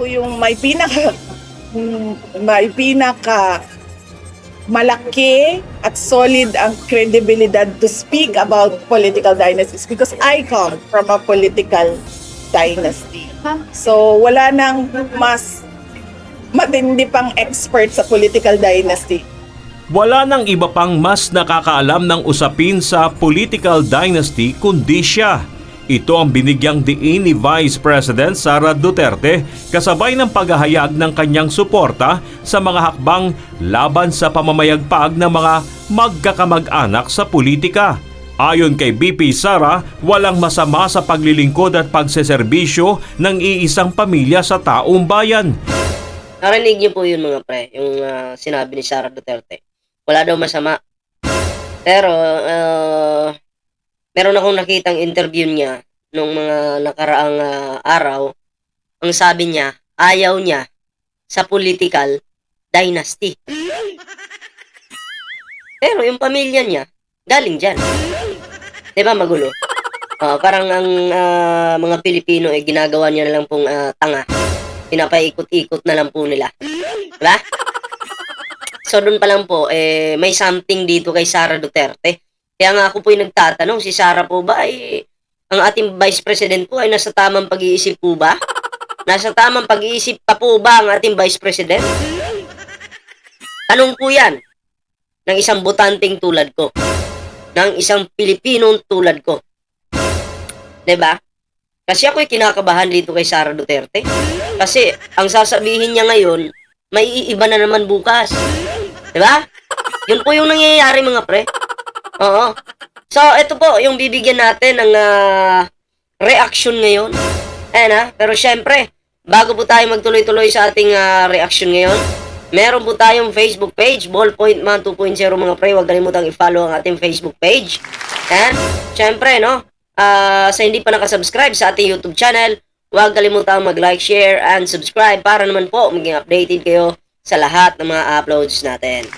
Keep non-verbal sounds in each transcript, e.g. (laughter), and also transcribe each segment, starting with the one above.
ako yung may pinaka may pinaka malaki at solid ang credibility to speak about political dynasties because I come from a political dynasty. So wala nang mas matindi pang expert sa political dynasty. Wala nang iba pang mas nakakaalam ng usapin sa political dynasty kundi siya. Ito ang binigyang diin ni Vice President Sara Duterte kasabay ng paghahayag ng kanyang suporta sa mga hakbang laban sa pamamayagpag ng mga magkakamag-anak sa politika. Ayon kay BP Sara, walang masama sa paglilingkod at pagseserbisyo ng iisang pamilya sa taong bayan. Narinig niyo po yun mga pre, yung ah, sinabi ni Sara Duterte. Wala daw masama. Pero, ah, meron akong nakitang interview niya nung mga nakaraang ah, araw. Ang sabi niya, ayaw niya sa political dynasty. Pero yung pamilya niya, galing dyan. Di ba magulo? Ah, parang ang ah, mga Pilipino ay ginagawa niya na lang pong ah, tanga pinapaikot-ikot na lang po nila. Diba? So, doon pa lang po, eh, may something dito kay Sara Duterte. Kaya nga ako po yung nagtatanong, si Sara po ba ay, ang ating Vice President po ay nasa tamang pag-iisip po ba? Nasa tamang pag-iisip pa po ba ang ating Vice President? Tanong po yan ng isang botanteng tulad ko. Ng isang Pilipinong tulad ko. ba? Kasi ako'y kinakabahan dito kay Sara Duterte. Kasi ang sasabihin niya ngayon, may iiba na naman bukas. 'Di ba? Yun po yung nangyayari mga pre. Oo. So, ito po yung bibigyan natin ng ah, reaction ngayon. Ayan ha. Pero syempre, bago po tayo magtuloy-tuloy sa ating ah, reaction ngayon, meron po tayong Facebook page, Ballpoint Man 2.0 mga pre. Huwag kalimutang i-follow ang ating Facebook page. Ayan. Syempre, no? Ah, sa hindi pa nakasubscribe sa ating YouTube channel, huwag kalimutang mag-like, share, and subscribe para naman po maging updated kayo sa lahat ng mga uploads natin.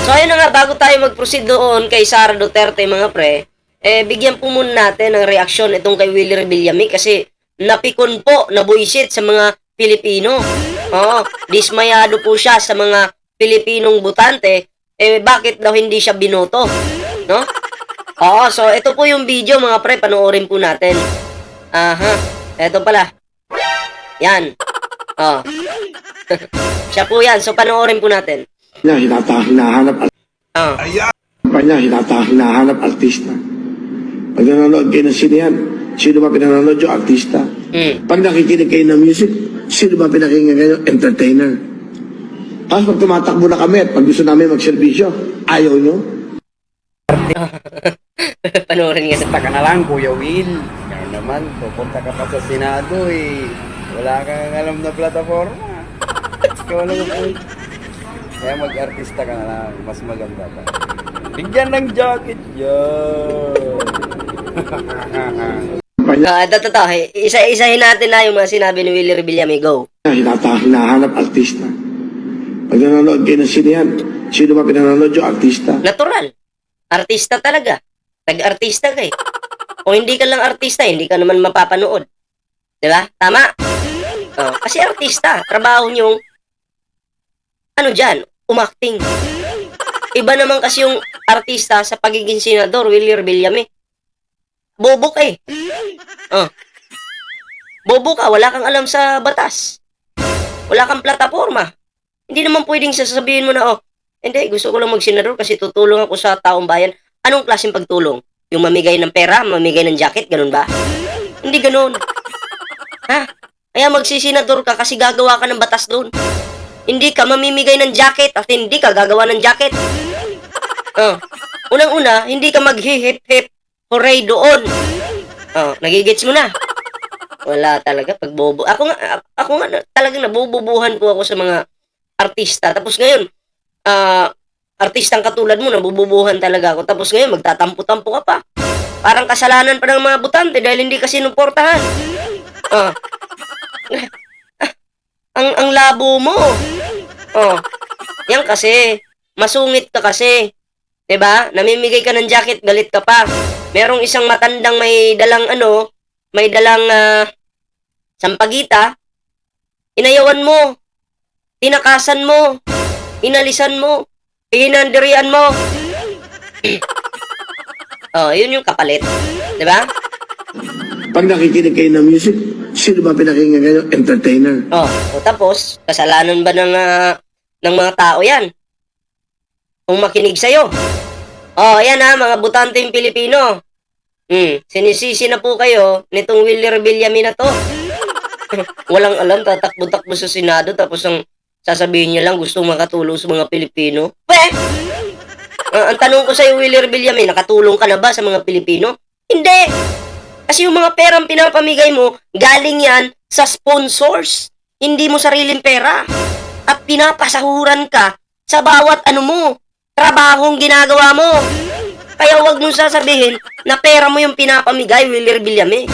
So ayun na nga, bago tayo mag-proceed doon kay Sara Duterte mga pre, eh bigyan po muna natin ng reaksyon itong kay Willie Rebillame kasi napikon po, nabuisit sa mga Pilipino. Oo, dismayado po siya sa mga Pilipinong butante, eh bakit daw hindi siya binoto? No? Oo, so ito po yung video mga pre, panoorin po natin. Aha, eto pala. Yan. Oh. (laughs) siya po yan, so panoorin po natin. Niya hinata, hinahanap at Oh. pa niya hinata, hinahanap artista. Pag nanonood kayo ng sinehan, sino ba pinanonood yung artista? Mm. Pag nakikinig kayo ng music, sino ba pinakinggan kayo? Entertainer. Tapos pag tumatakbo na kami at pag gusto namin magserbisyo, ayaw nyo? (laughs) panoorin nga. Basta ka na lang, Kuya Will. Kaya naman, pupunta ka pa sa Senado eh. Wala kang alam na plataforma. Ikaw lang ang Kaya mag-artista ka na lang, mas maganda pa. Bigyan ng jacket yan. Niya Ah, ito, ito, ito. Isa-isahin natin na yung mga sinabi ni Willie Rebillame. Go. hinata, hinahanap artista. Pag nanonood kayo ng sinehan, sino ba pinanonood yung artista? Natural. Artista talaga. Tag-artista ka eh. Kung hindi ka lang artista, hindi ka naman mapapanood. Di ba? Tama? Oh, kasi artista, trabaho niyong ano dyan, umakting. Iba naman kasi yung artista sa pagiging senador, Willie Rebillame. Bobo ka eh. Oh. Bobo ka, wala kang alam sa batas. Wala kang plataforma. Hindi naman pwedeng sasabihin mo na, oh, hindi, gusto ko lang mag-senador kasi tutulong ako sa taong bayan. Anong klaseng pagtulong? Yung mamigay ng pera, mamigay ng jacket, ganun ba? Hindi ganun. Ha? Kaya magsisenador ka kasi gagawa ka ng batas doon. Hindi ka mamimigay ng jacket at hindi ka gagawa ng jacket. (laughs) Oh. Unang-una, hindi ka maghihip-hip hooray doon. Oh, nagigits mo na. Wala talaga pag bobo. Ako nga ako nga talagang nabububuhan po ako sa mga artista. Tapos ngayon, ah artistang katulad mo, nabububuhan talaga ako. Tapos ngayon, magtatampo-tampo ka pa. Parang kasalanan pa ng mga butante dahil hindi ka sinuportahan. Ah. (laughs) ang ang labo mo. Oh. Yan kasi, masungit ka kasi. 'Di ba? Namimigay ka ng jacket, galit ka pa. Merong isang matandang may dalang ano, may dalang ah, Sampagita, inayawan mo, tinakasan mo, inalisan mo, pinandirian mo. (clears throat) oh, yun yung kapalit. Di ba? Pag nakikinig kayo ng music, sino ba pinakinggan kayo? Entertainer. Oh, o tapos, kasalanan ba ng, ah, ng mga tao yan? Kung makinig sa'yo. Oh, yan ha, mga butanteng Pilipino. Hmm, sinisisi na po kayo nitong Willie Villamin na to. (laughs) Walang alam, tatakbo-takbo sa Senado tapos ang sasabihin niya lang gusto makatulong sa mga Pilipino. Pwe! Ah, ang tanong ko sa'yo, Willie Villamin, nakatulong ka na ba sa mga Pilipino? Hindi! Kasi yung mga perang pinapamigay mo, galing yan sa sponsors. Hindi mo sariling pera. At pinapasahuran ka sa bawat ano mo, trabahong ginagawa mo. Kaya wag mong sasabihin na pera mo yung pinapamigay, Willie Villame.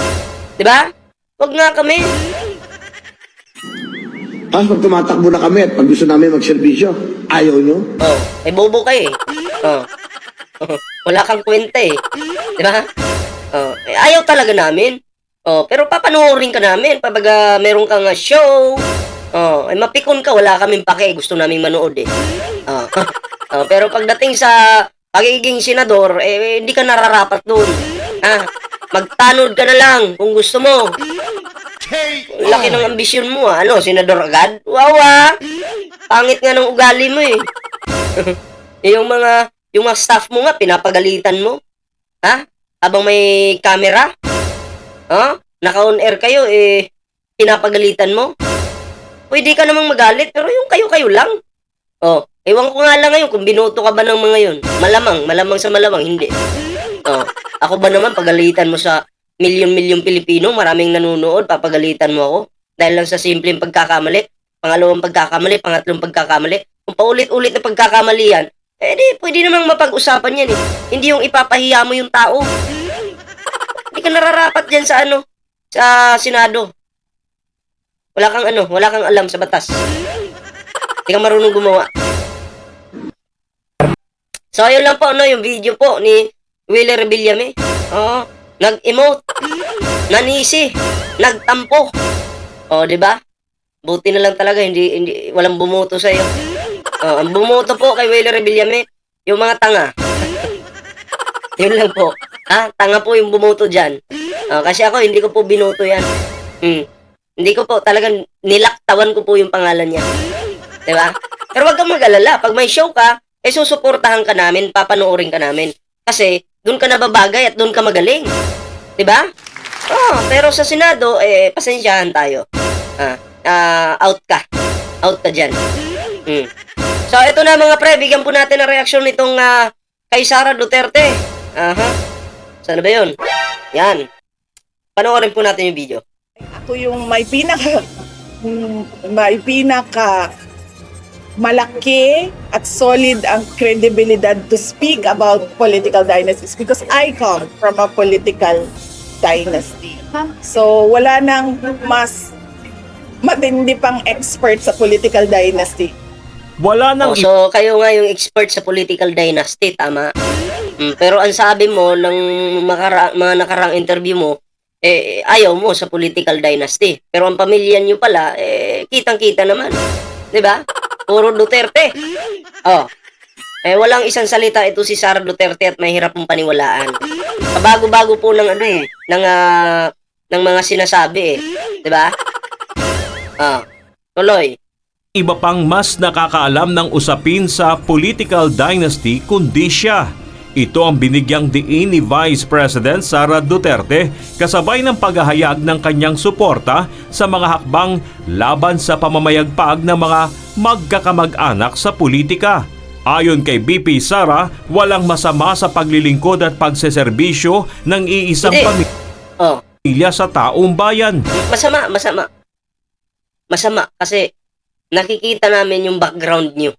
Di ba? Wag nga kami. Tapos pag tumatakbo na kami at pag gusto namin magserbisyo, ayaw nyo? Oh, ay bobo ka eh. Oh. Wala kang kwenta eh. Di ba? Oh, eh, ayaw talaga namin. Oh, pero papanoorin ka namin pag ah, meron kang show. Oh, ay mapikon ka, wala kaming pake, gusto naming manood eh. Oh. (laughs) oh, pero pagdating sa pagiging senador, eh hindi ka nararapat doon. Ah, magtanod ka na lang kung gusto mo. Laki ng ambisyon mo, ah. ano, senador agad? Wow, ah. Pangit nga ng ugali mo eh. (laughs) yung mga yung mga staff mo nga pinapagalitan mo. Ha? Habang may camera? Ha? Naka-on air kayo eh pinapagalitan mo? Pwede ka namang magalit pero yung kayo-kayo lang. Oh, ewan ko nga lang ngayon kung binoto ka ba ng mga yun. Malamang, malamang sa malamang, hindi. Oh, ako ba naman pagalitan mo sa milyon-milyon Pilipino, maraming nanonood, papagalitan mo ako dahil lang sa simpleng pagkakamali, pangalawang pagkakamali, pangatlong pagkakamali. Kung paulit-ulit na pagkakamali yan, eh di, pwede namang mapag-usapan yan eh. Hindi yung ipapahiya mo yung tao. Hindi ka nararapat dyan sa ano, sa Senado. Wala kang ano, wala kang alam sa batas. Hindi ka marunong gumawa. So, ayun lang po, no, yung video po ni Willie Rebillame. Oo, nag-emote, nanisi, nagtampo. Oh, di ba? Buti na lang talaga, hindi, hindi, walang bumoto sa'yo. Oh, bumoto po kay Willie Rebillame, yung mga tanga. Yun lang po. Ah, tanga po yung bumoto dyan. Oh, kasi ako, hindi ko po binoto yan. Hmm. Hindi ko po, talagang nilaktawan ko po yung pangalan niya. Ba? Pero wag kang mag-alala. Pag may show ka, eh susuportahan ka namin, papanoorin ka namin. Kasi, doon ka nababagay at doon ka magaling. Ba? Oh, pero sa Senado, eh, pasensyahan tayo. Ah, ah, out ka. Out ka dyan. Hmm. So, ito na mga pre, bigyan po natin ng reaksyon nitong ah, kay Sara Duterte. Aha. Sana ba yun? Yan. Panoorin po natin yung video. Ako yung may pinaka mm, (laughs) may pinaka malaki at solid ang credibility to speak about political dynasties because I come from a political dynasty. So wala nang mas matindi pang expert sa political dynasty. Wala nang Oh, so, kayo nga yung expert sa political dynasty, tama? Mm, pero ang sabi mo ng makara- mga nakarang interview mo, eh, ayaw mo sa political dynasty. Pero ang pamilya nyo pala, eh, kitang-kita naman. 'Di ba? Puro Duterte. Oh. Eh, walang isang salita ito si Sara Duterte at mahirap mong paniwalaan. Kabago-bago po ng ano eh, ng, ah, ng mga sinasabi eh. 'Di ba? Ah, tuloy. Iba pang mas nakakaalam ng usapin sa political dynasty kundi siya. Ito ang binigyang diin ni Vice President Sara Duterte kasabay ng paghahayag ng kanyang suporta sa mga hakbang laban sa pamamayagpag ng mga magkakamag-anak sa politika. Ayon kay BP Sara, walang masama sa paglilingkod at pagseserbisyo ng iisang Hindi. Oh, pamilya sa taong bayan. masama, masama. Masama kasi nakikita namin yung background nyo.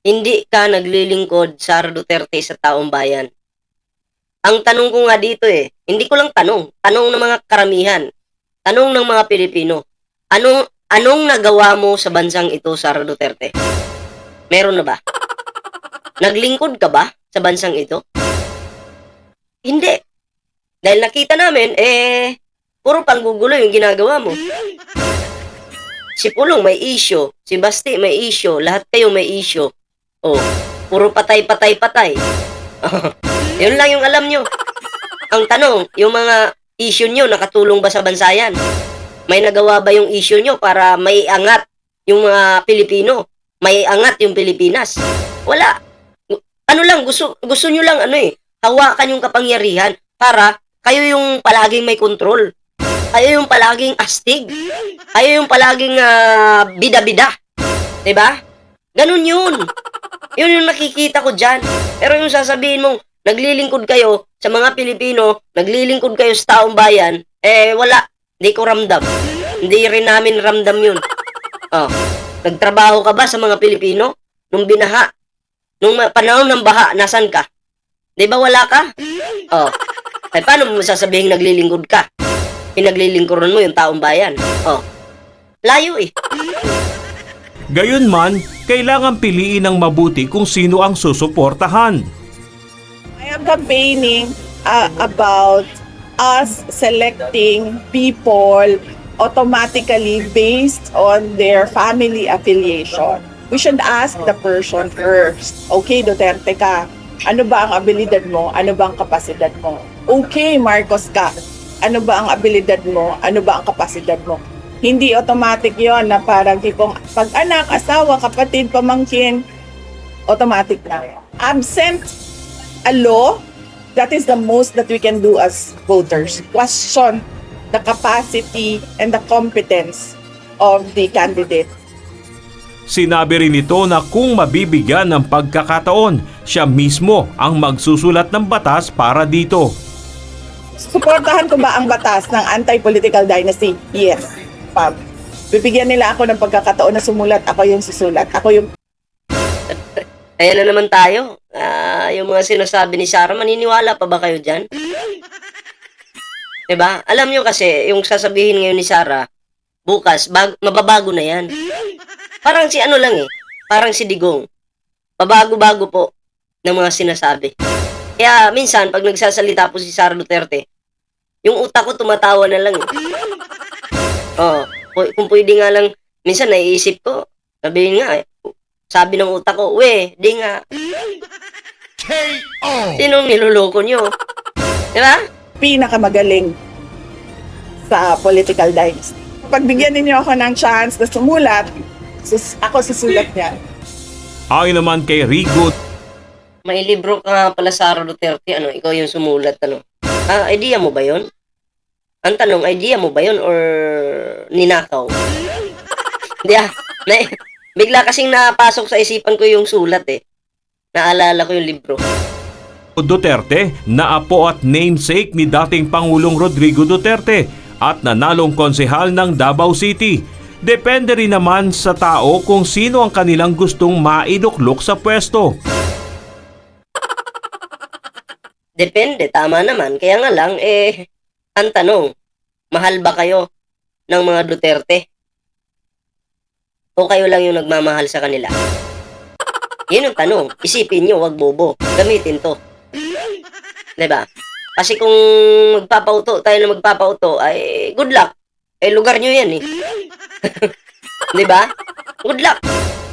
Hindi ka naglilingkod Sara Duterte sa taong bayan. Ang tanong ko nga dito eh, hindi ko lang tanong, tanong ng mga karamihan, tanong ng mga Pilipino, anong, anong nagawa mo sa bansang ito, Sara Duterte? Meron na ba? Naglingkod ka ba sa bansang ito? Hindi. Dahil nakita namin, eh, Puro panggugulo yung ginagawa mo. Si Pulong may issue, si Basti may issue, lahat kayo may issue. Oh, puro patay, patay, patay. Yun lang yung alam nyo. Ang tanong, yung mga issue nyo, nakatulong ba sa bansayan? May nagawa ba yung issue nyo para may angat yung mga Pilipino? May angat yung Pilipinas? Wala. Ano lang, gusto, gusto nyo lang ano eh, hawakan yung kapangyarihan para kayo yung palaging may control. Kayo yung palaging astig. Kayo yung palaging ah, bida-bida. ba? Ganun yun. Yun yung nakikita ko dyan. Pero yung sasabihin mong naglilingkod kayo sa mga Pilipino, naglilingkod kayo sa taong bayan, eh wala. Hindi ko ramdam. Hindi rin namin ramdam yun. Oh. Nagtrabaho ka ba sa mga Pilipino? Nung binaha? Nung panahon ng baha, nasan ka? Di ba wala ka? Oh. Ay, paano mo sasabihin naglilingkod ka? Pinaglilingkuran mo yung taong bayan. Oh. Layo eh. Gayunman, kailangan piliin ng mabuti kung sino ang susuportahan. I am campaigning uh, about us selecting people automatically based on their family affiliation. We should ask the person first. Okay, Duterte ka. Ano ba ang abilidad mo? Ano ba ang kapasidad mo? Okay, Marcos ka. Ano ba ang abilidad mo? Ano ba ang kapasidad mo? Hindi automatic yon na parang tipong pag-anak, asawa, kapatid, pamangkin, automatic na. Absent a law, that is the most that we can do as voters. Question the capacity and the competence of the candidate. Sinabi rin ito na kung mabibigyan ng pagkakataon, siya mismo ang magsusulat ng batas para dito. Suportahan ko ba ang batas ng anti-political dynasty? Yes. Pam. Bibigyan nila ako ng pagkakataon na sumulat. Ako yung susulat. Ako yung Ayan na naman tayo. Ah, yung mga sinasabi ni Sarah, maniniwala pa ba kayo dyan? 'Di ba? Alam nyo kasi, yung sasabihin ngayon ni Sarah, bukas, bag- mababago na yan. Parang si ano lang eh, parang si Digong. Pabago-bago po ng mga sinasabi. Kaya minsan, pag nagsasalita po si Sara Duterte, yung utak ko tumatawa na lang eh. (laughs) Oo. pu- kung pwede nga lang, minsan naiisip ko, sabihin nga eh, sabi ng utak ko, we, di nga. Sinong niloloko nyo? Di ba? pinakamagaling sa political dynasty. Pagbigyan ninyo ako ng chance na sumulat, sus- ako susulat niya. Ayon naman kay Rigo May libro ka nga pala Sara Duterte, ano, ikaw yung sumulat, ano. Ah, idea mo ba yon? Ang tanong, idea mo ba yon or ninakaw? (laughs) Hindi ah. Na, bigla kasing napasok sa isipan ko yung sulat eh. Naalala ko yung libro. Duterte na apo at namesake ni dating Pangulong Rodrigo Duterte at nanalong konsehal ng Davao City. Depende rin naman sa tao kung sino ang kanilang gustong maiduklok sa pwesto. Depende, tama naman. Kaya nga lang, eh, ang tanong, mahal ba kayo ng mga Duterte? O kayo lang yung nagmamahal sa kanila? Yun ang tanong. Isipin nyo, wag bobo. Gamitin to. ba? Kasi kung magpapauto tayo na magpapauto, ay good luck. Eh, lugar nyo yan eh. (laughs) ba? Good luck.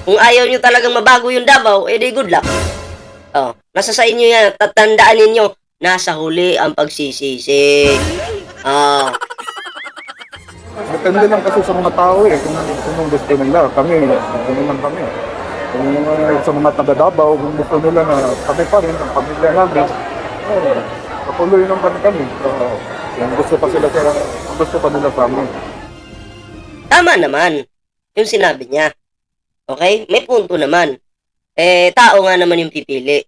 Kung ayaw nyo talagang mabago yung Davao, eh di good luck. Oh, nasa sa inyo yan. Tatandaan ninyo, nasa huli ang pagsisisi. Ah, Depende lang kasi sa mga tao eh, kung kung gusto nila. Kami, gusto naman kami. Kung uh, sa mga taga Davao, kung gusto nila na kami pa rin, ang pamilya namin, eh, patuloy naman kami. So, kung gusto pa sila sa, gusto pa nila sa amin. tama naman yung sinabi niya. Okay? May punto naman. Eh, tao nga naman yung pipili.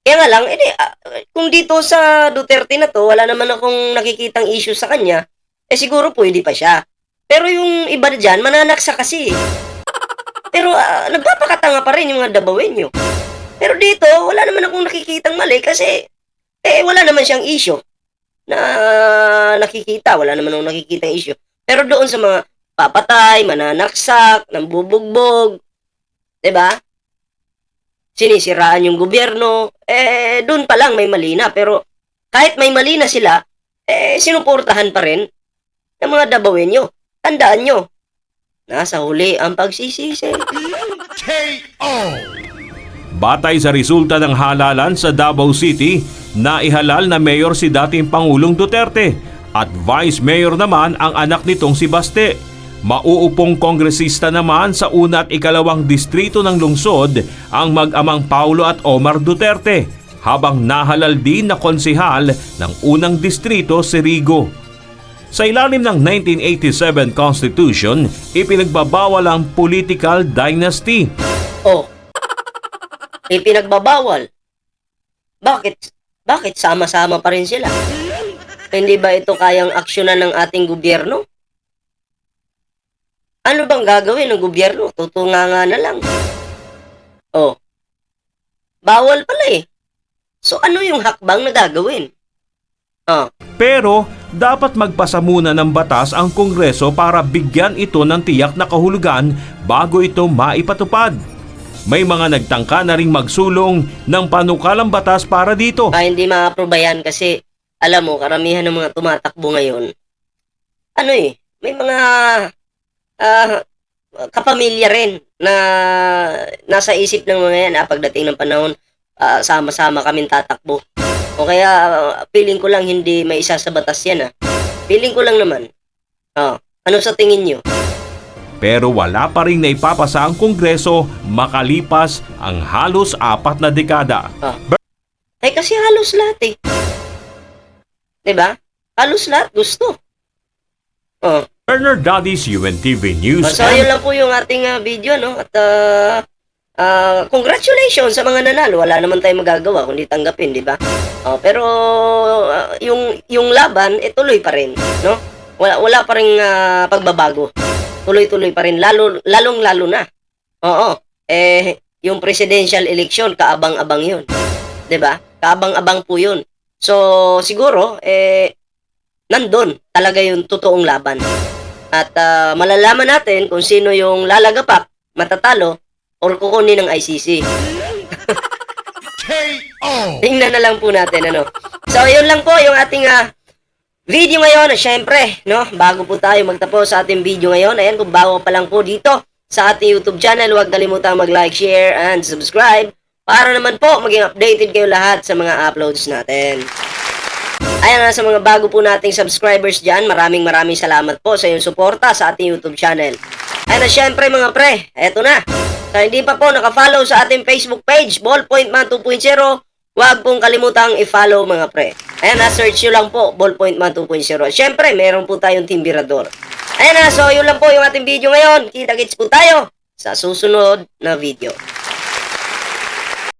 Kaya nga lang, edi, ah, kung dito sa Duterte na to, wala naman akong nakikitang issue sa kanya, eh siguro pwede pa siya. Pero yung iba dyan, mananaksa kasi. Pero ah, nagpapakatanga pa rin yung mga Dabawenyo. Pero dito, wala naman akong nakikitang mali kasi eh wala naman siyang issue na nakikita. Wala naman akong nakikitang issue. Pero doon sa mga papatay, mananaksak, nambubugbog, 'di ba? Sinisiraan yung gobyerno, eh doon pa lang may mali na. Pero kahit may mali na sila, eh, sinuportahan pa rin ng mga dabawin nyo. Tandaan nyo, nasa huli ang pagsisisi. Batay sa resulta ng halalan sa Davao City, naihalal na mayor si dating Pangulong Duterte at vice mayor naman ang anak nitong si Baste. Mauupong kongresista naman sa una at ikalawang distrito ng lungsod ang mag-amang Paulo at Omar Duterte habang nahalal din na konsihal ng unang distrito si Rigo. Sa ilalim ng 1987 Constitution, ipinagbabawal ang political dynasty Oh, (laughs) ipinagbabawal. Bakit? Bakit sama-sama pa rin sila? Hindi ba ito kayang aksyonan ng ating gobyerno? Ano bang gagawin ng gobyerno? Tutunganga na lang. Oh. Bawal pala eh. So ano yung hakbang na gagawin? Oh. Pero dapat magpasa muna ng batas ang Kongreso para bigyan ito ng tiyak na kahulugan bago ito maipatupad. May mga nagtangka na ring magsulong ng panukalang batas para dito. Ah, hindi ma-approve yan kasi alam mo, karamihan ng mga tumatakbo ngayon, ano eh, may mga ah, kapamilya rin na nasa isip ng mga yan, ah, pagdating ng panahon, ah, sama-sama kaming tatakbo. O kaya, ah, feeling ko lang hindi may isa sa batas yan ah. Feeling ko lang naman. Oh, ano sa tingin nyo? Pero wala pa rin naipapasa ang Kongreso makalipas ang halos apat na dekada. Eh kasi halos lahat eh. 'Di ba? Halos lahat gusto. Oh, Bernard Daddy's UNTV News. So, yun lang po yung ating ah, video, no? At, ah, ah, congratulations sa mga nanalo. Wala naman tayong magagawa kundi tanggapin, di ba? Oh, pero, ah, yung, yung laban, eh, tuloy pa rin, no? Wala, wala pa rin ah, pagbabago. Tuloy-tuloy pa rin, lalo, lalong-lalo na. Oo. Eh, yung presidential election, kaabang-abang yun. 'Di ba? Kaabang-abang po yun. So, siguro, eh, nandun talaga yung totoong laban. At ah, malalaman natin kung sino yung lalagapak, matatalo, or kukunin ng ICC. Tingnan na lang po natin, ano. So, yun lang po yung ating ah, video ngayon. Siyempre, no, bago po tayo magtapos sa ating video ngayon, ayan, kung bago pa lang po dito sa ating YouTube channel, huwag kalimutang mag-like, share, and subscribe para naman po maging updated kayo lahat sa mga uploads natin. Ayan na sa mga bago po nating subscribers dyan, maraming maraming salamat po sa iyong suporta sa ating YouTube channel. Ayan na syempre mga pre, eto na. Sa hindi pa po nakafollow sa ating Facebook page, Ballpoint Man 2.0, huwag pong kalimutang i-follow mga pre. Ayan na, search nyo lang po, Ballpoint Man 2.0. Syempre, meron po tayong Timbirador. Ayan na, so yun lang po yung ating video ngayon. Kita-kits po tayo sa susunod na video.